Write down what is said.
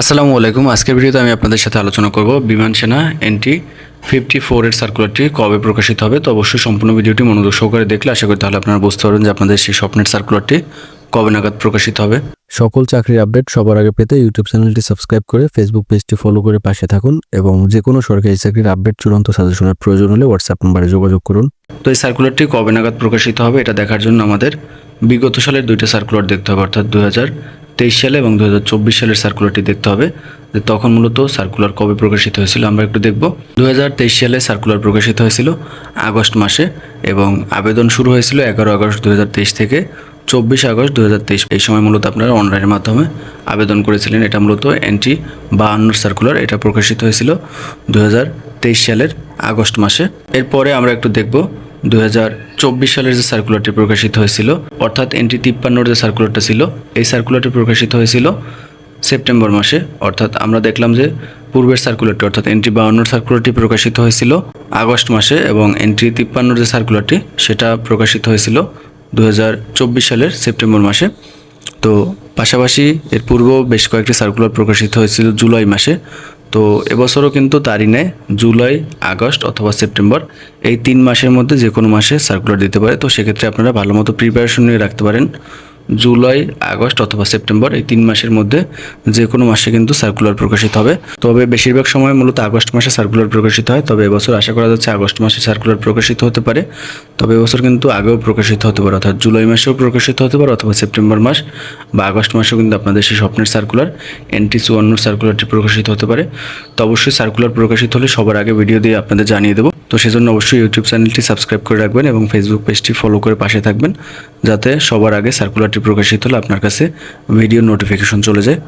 আসসালামু আলাইকুম। আজকের ভিডিওতে আমি আপনাদের সাথে আলোচনা করব বিমান সেনা এনটি ফিফটি ফোরের সার্কুলারটি কবে প্রকাশিত হবে। তো অবশ্যই সম্পূর্ণ ভিডিওটি মনোযোগ সহকারে দেখলে আশা করি তাহলে আপনারা বুঝতে পারবেন যে আপনাদের সেই স্বপ্নের সার্কুলারটি কবে নাগাদ প্রকাশিত হবে। সকল চাকরির আপডেট সবার আগে পেতে ইউটিউব চ্যানেলটি সাবস্ক্রাইব করে ফেসবুক পেজটি ফলো করে পাশে থাকুন এবং যে কোনো সরকারি চাকরির আপডেট চূড়ান্ত সাজেশনের প্রয়োজন হলে হোয়াটসঅ্যাপ নম্বরে যোগাযোগ করুন। তো এই সার্কুলারটি কবে নাগাদ প্রকাশিত হবে এটা দেখার জন্য আমাদের বিগত সালের দুইটা সার্কুলার দেখতে হবে অর্থাৎ দু হাজার তেইশ সালে এবং দু হাজার চব্বিশ সালের সার্কুলারটি দেখতে হবে। যে তখন মূলত সার্কুলার কবে প্রকাশিত হয়েছিল আমরা একটু দেখব। দু হাজার তেইশ সালে সার্কুলার প্রকাশিত হয়েছিল আগস্ট মাসে এবং আবেদন শুরু হয়েছিল এগারো আগস্ট দু হাজার তেইশ থেকে চব্বিশ আগস্ট দু এই সময় মূলত আপনারা অনলাইনের মাধ্যমে আবেদন করেছিলেন। এটা মূলত এনটি বাহান্ন সার্কুলার এটা প্রকাশিত হয়েছিল দু হাজার তেইশ সালের আগস্ট মাসে। এরপরে আমরা একটু দেখব দু হাজার চব্বিশ সালের যে সার্কুলারটি প্রকাশিত হয়েছিল, অর্থাৎ এনটি তিপ্পান্নর যে সার্কুলারটা ছিল, এই সার্কুলারটি প্রকাশিত হয়েছিল সেপ্টেম্বর মাসে। অর্থাৎ আমরা দেখলাম যে পূর্বের সার্কুলারটি অর্থাৎ এনটি বাউন্নর সার্কুলারটি প্রকাশিত হয়েছিল আগস্ট মাসে এবং এনটি তিপ্পান্নর যে সার্কুলারটি সেটা প্রকাশিত হয়েছিল দু হাজার চব্বিশ সালের সেপ্টেম্বর মাসে। তো পাশাপাশি এর পূর্বেও বেশ কয়েকটি সার্কুলার প্রকাশিত হয়েছিল জুলাই মাসে। তো এবছরও কিন্তু তারই নেয় জুলাই, আগস্ট অথবা সেপ্টেম্বর এই তিন মাসের মধ্যে যে কোনো মাসে সার্কুলার দিতে পারে। তো সেক্ষেত্রে আপনারা ভালো মতো প্রিপারেশন নিয়ে রাখতে পারেন। জুলাই, আগস্ট অথবা সেপ্টেম্বর এই তিন মাসের মধ্যে যে কোনো মাসে কিন্তু সার্কুলার প্রকাশিত হবে। তবে বেশিরভাগ সময় মূলত আগস্ট মাসে সার্কুলার প্রকাশিত হয়। তবে এবছর আশা করা যাচ্ছে আগস্ট মাসে সার্কুলার প্রকাশিত হতে পারে। তবে এবছর কিন্তু আগেও প্রকাশিত হতে পারে, অর্থাৎ জুলাই মাসেও প্রকাশিত হতে পারে অথবা সেপ্টেম্বর মাস বা আগস্ট মাসেও কিন্তু আপনাদের সেই স্বপ্নের সার্কুলার এনটি চুয়ান্ন সার্কুলারটি প্রকাশিত হতে পারে। তো অবশ্যই সার্কুলার প্রকাশিত হলে সবার আগে ভিডিও দিয়ে আপনাদের জানিয়ে দেবো। তো সেজন্য অবশ্যই ইউটিউব চ্যানেলটি সাবস্ক্রাইব করে রাখবেন এবং ফেসবুক পেজটি ফলো করে পাশে থাকবেন, যাতে সবার আগে সার্কুলারটি প্রকাশিত হলে আপনার কাছে ভিডিও নোটিফিকেশন চলে যায়।